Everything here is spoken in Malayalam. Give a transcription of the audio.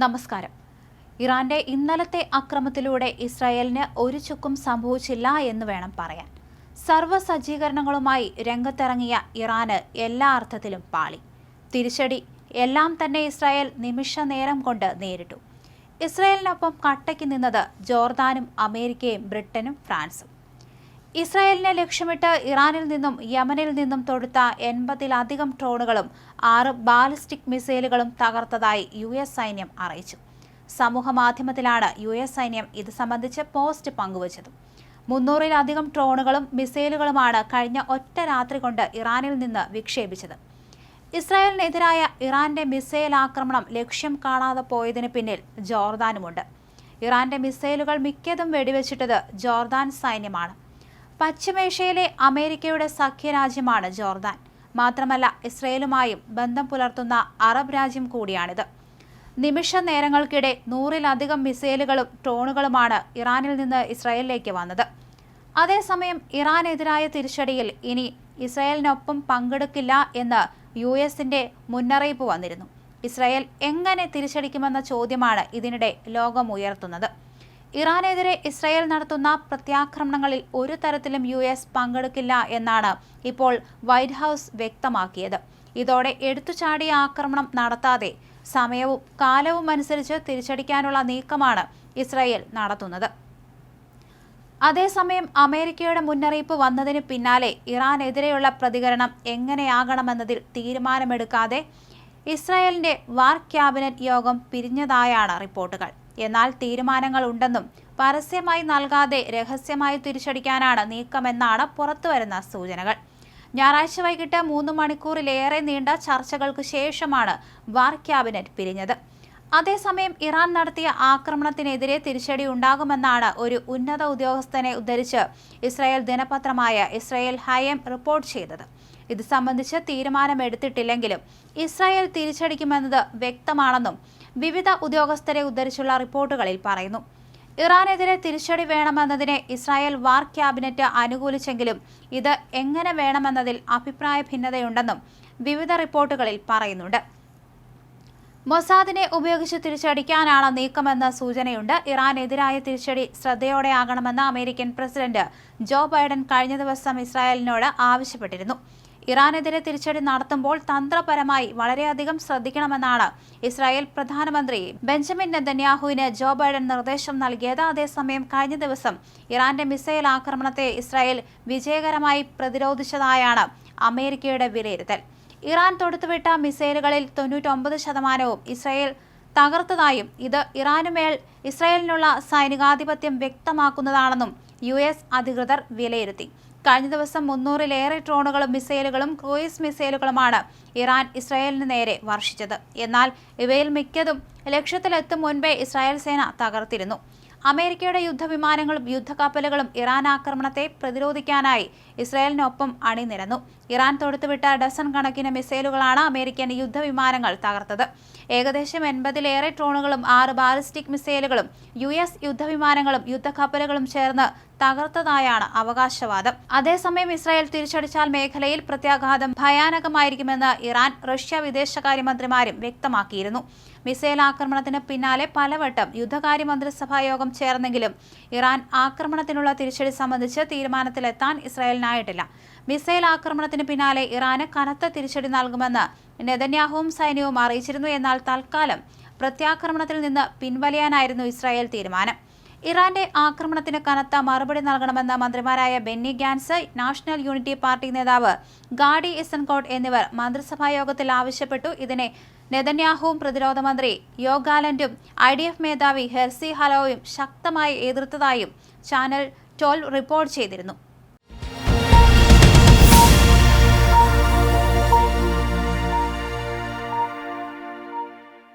നമസ്കാരം. ഇറാന്റെ ഇന്നലത്തെ അക്രമത്തിലൂടെ ഇസ്രായേലിന് ഒരു ചുക്കും സംഭവിച്ചില്ല എന്ന് വേണം പറയാൻ. സർവ സജ്ജീകരണങ്ങളുമായി രംഗത്തിറങ്ങിയ ഇറാന് എല്ലാ അർത്ഥത്തിലും പാളി. തിരിച്ചടി എല്ലാം തന്നെ ഇസ്രായേൽ നിമിഷ നേരം കൊണ്ട് നേരിട്ടു. ഇസ്രായേലിനൊപ്പം കട്ടയ്ക്ക് നിന്നത് ജോർദാനും അമേരിക്കയും ബ്രിട്ടനും ഫ്രാൻസും. ഇസ്രായേലിനെ ലക്ഷ്യമിട്ട് ഇറാനിൽ നിന്നും യമനിൽ നിന്നും തൊടുത്ത എൺപതിലധികം ഡ്രോണുകളും ആറ് ബാലിസ്റ്റിക് മിസൈലുകളും തകർത്തതായി യു എസ് സൈന്യം അറിയിച്ചു. സമൂഹ മാധ്യമത്തിലാണ് യു എസ് സൈന്യം ഇത് സംബന്ധിച്ച് പോസ്റ്റ് പങ്കുവച്ചത്. മുന്നൂറിലധികം ഡ്രോണുകളും മിസൈലുകളുമാണ് കഴിഞ്ഞ ഒറ്റ രാത്രി കൊണ്ട് ഇറാനിൽ നിന്ന് വിക്ഷേപിച്ചത്. ഇസ്രായേലിനെതിരായ ഇറാന്റെ മിസൈൽ ആക്രമണം ലക്ഷ്യം കാണാതെ പോയതിന് പിന്നിൽ ജോർദാനുമുണ്ട്. ഇറാന്റെ മിസൈലുകൾ മിക്കതും വെടിവെച്ചിട്ടത് ജോർദാൻ സൈന്യമാണ്. പശ്ചിമേഷ്യയിലെ അമേരിക്കയുടെ സഖ്യരാജ്യമാണ് ജോർദാൻ. മാത്രമല്ല ഇസ്രയേലുമായും ബന്ധം പുലർത്തുന്ന അറബ് രാജ്യം കൂടിയാണിത്. നിമിഷ നേരങ്ങൾക്കിടെ നൂറിലധികം മിസൈലുകളും ഡ്രോണുകളുമാണ് ഇറാനിൽ നിന്ന് ഇസ്രായേലിലേക്ക് വന്നത്. അതേസമയം ഇറാനെതിരായ തിരിച്ചടിയിൽ ഇനി ഇസ്രായേലിനൊപ്പം പങ്കെടുക്കില്ല എന്ന് യു എസിന്റെ മുന്നറിയിപ്പ് വന്നിരുന്നു. ഇസ്രായേൽ എങ്ങനെ തിരിച്ചടിക്കുമെന്ന ചോദ്യമാണ് ഇതിനിടെ ലോകം ഉയർത്തുന്നത് ഇറാനെതിരെ ഇസ്രായേൽ നടത്തുന്ന പ്രത്യാക്രമണങ്ങളിൽ ഒരു തരത്തിലും യു എസ് പങ്കെടുക്കില്ല എന്നാണ് ഇപ്പോൾ വൈറ്റ് ഹൗസ് വ്യക്തമാക്കിയത്. ഇതോടെ എടുത്തുചാടിയ ആക്രമണം നടത്താതെ സമയവും കാലവും അനുസരിച്ച് തിരിച്ചടിക്കാനുള്ള നീക്കമാണ് ഇസ്രായേൽ നടത്തുന്നത്. അതേസമയം അമേരിക്കയുടെ മുന്നറിയിപ്പ് വന്നതിന് പിന്നാലെ ഇറാനെതിരെയുള്ള പ്രതികരണം എങ്ങനെയാകണമെന്നതിൽ തീരുമാനമെടുക്കാതെ ഇസ്രായേലിന്റെ വാർ ക്യാബിനറ്റ് യോഗം പിരിഞ്ഞതായാണ് റിപ്പോർട്ടുകൾ. എന്നാൽ തീരുമാനങ്ങൾ ഉണ്ടെന്നും പരസ്യമായി നൽകാതെ രഹസ്യമായി തിരിച്ചടിക്കാനാണ് നീക്കമെന്നാണ് പുറത്തുവരുന്ന സൂചനകൾ. ഞായറാഴ്ച വൈകിട്ട് മൂന്ന് മണിക്കൂറിലേറെ നീണ്ട ചർച്ചകൾക്ക് ശേഷമാണ് വാർ ക്യാബിനറ്റ് പിരിഞ്ഞത്. അതേസമയം ഇറാൻ നടത്തിയ ആക്രമണത്തിനെതിരെ തിരിച്ചടി ഉണ്ടാകുമെന്നാണ് ഒരു ഉന്നത ഉദ്യോഗസ്ഥനെ ഉദ്ധരിച്ച് ഇസ്രായേൽ ദിനപത്രമായ ഇസ്രായേൽ ഹയം റിപ്പോർട്ട് ചെയ്തത്. ഇത് സംബന്ധിച്ച് തീരുമാനമെടുത്തിട്ടില്ലെങ്കിലും ഇസ്രായേൽ തിരിച്ചടിക്കുമെന്നത് വ്യക്തമാണെന്നും വിവിധ ഉദ്യോഗസ്ഥരെ ഉദ്ധരിച്ചുള്ള റിപ്പോർട്ടുകളിൽ പറയുന്നു. ഇറാനെതിരെ തിരിച്ചടി വേണമെന്നതിനെ ഇസ്രായേൽ വാർ ക്യാബിനറ്റ് അനുകൂലിച്ചെങ്കിലും ഇത് എങ്ങനെ വേണമെന്നതിൽ അഭിപ്രായ ഭിന്നതയുണ്ടെന്നും വിവിധ റിപ്പോർട്ടുകളിൽ പറയുന്നുണ്ട്. മൊസാദിനെ ഉപയോഗിച്ച് തിരിച്ചടിക്കാനാണ് നീക്കമെന്ന സൂചനയുണ്ട്. ഇറാനെതിരായ തിരിച്ചടി ശ്രദ്ധയോടെയാകണമെന്ന് അമേരിക്കൻ പ്രസിഡന്റ് ജോ ബൈഡൻ കഴിഞ്ഞ ദിവസം ഇസ്രായേലിനോട് ആവശ്യപ്പെട്ടിരുന്നു. ഇറാനെതിരെ തിരിച്ചടി നടത്തുമ്പോൾ തന്ത്രപരമായി വളരെയധികം ശ്രദ്ധിക്കണമെന്നാണ് ഇസ്രായേൽ പ്രധാനമന്ത്രി ബെഞ്ചമിൻ നെതന്യാഹുവിന് ജോ ബൈഡൻ നിർദ്ദേശം നൽകിയത്. അതേസമയം കഴിഞ്ഞ ദിവസം ഇറാന്റെ മിസൈൽ ആക്രമണത്തെ ഇസ്രായേൽ വിജയകരമായി പ്രതിരോധിച്ചതായാണ് അമേരിക്കയുടെ വിലയിരുത്തൽ. ഇറാൻ തൊടുത്തുവിട്ട മിസൈലുകളിൽ തൊണ്ണൂറ്റൊമ്പത് ശതമാനവും ഇസ്രായേൽ തകർത്തതായും ഇത് ഇറാനുമേൽ ഇസ്രായേലിനുള്ള സൈനികാധിപത്യം വ്യക്തമാക്കുന്നതാണെന്നും യു എസ് അധികൃതർ വിലയിരുത്തി. കഴിഞ്ഞ ദിവസം മുന്നൂറിലേറെ ഡ്രോണുകളും മിസൈലുകളും ക്രൂയിസ് മിസൈലുകളുമാണ് ഇറാൻ ഇസ്രായേലിന് നേരെ വർഷിച്ചത്. എന്നാൽ ഇവയിൽ മിക്കതും ലക്ഷ്യത്തിലെത്തും മുൻപേ ഇസ്രായേൽ സേന തകർത്തിരുന്നു. അമേരിക്കയുടെ യുദ്ധവിമാനങ്ങളും യുദ്ധക്കപ്പലുകളും ഇറാൻ ആക്രമണത്തെ പ്രതിരോധിക്കാനായി ഇസ്രായേലിനൊപ്പം അണിനിരന്നു. ഇറാൻ തൊടുത്തുവിട്ട ഡസൺ കണക്കിന് മിസൈലുകളാണ് അമേരിക്കൻ യുദ്ധവിമാനങ്ങൾ തകർത്തത്. ഏകദേശം എൺപതിലേറെ ഡ്രോണുകളും ആറ് ബാലിസ്റ്റിക് മിസൈലുകളും യു എസ് യുദ്ധവിമാനങ്ങളും യുദ്ധക്കപ്പലുകളും ചേർന്ന് തകർത്തതായാണ് അവകാശവാദം. അതേസമയം ഇസ്രായേൽ തിരിച്ചടിച്ചാൽ മേഖലയിൽ പ്രത്യാഘാതം ഭയാനകമായിരിക്കുമെന്ന് ഇറാൻ റഷ്യ വിദേശകാര്യമന്ത്രിമാരും വ്യക്തമാക്കിയിരുന്നു. മിസൈൽ ആക്രമണത്തിന് പിന്നാലെ പലവട്ടം യുദ്ധകാര്യ മന്ത്രിസഭാ യോഗം ചേർന്നെങ്കിലും ഇറാൻ ആക്രമണത്തിനുള്ള തിരിച്ചടി സംബന്ധിച്ച് തീരുമാനത്തിലെത്താൻ ഇസ്രായേലിനായിട്ടില്ല. മിസൈൽ ആക്രമണത്തിന് പിന്നാലെ ഇറാന് കനത്ത തിരിച്ചടി നൽകുമെന്ന് നെതന്യാഹുവും സൈന്യവും അറിയിച്ചിരുന്നു. എന്നാൽ തൽക്കാലം പ്രത്യാക്രമണത്തിൽ നിന്ന് പിൻവലിയാനായിരുന്നു ഇസ്രായേൽ തീരുമാനം. ഇറാന്റെ ആക്രമണത്തിന് കനത്ത മറുപടി നൽകണമെന്ന മന്ത്രിമാരായ Benny Gantz national unity party നേതാവ് ഗാഡി ഇസൻകോട്ട് എന്നിവർ മന്ത്രിസഭാ യോഗത്തിൽ ആവശ്യപ്പെട്ടു. ഇതിനെ നെതന്യാഹുവും പ്രതിരോധ മന്ത്രി യോഗാലൻഡും ഐ ഡി എഫ് മേധാവി ഹെർസി ഹലോയും ശക്തമായി എതിർത്തതായും ചാനൽ ട്വൽവ് റിപ്പോർട്ട് ചെയ്തിരുന്നു.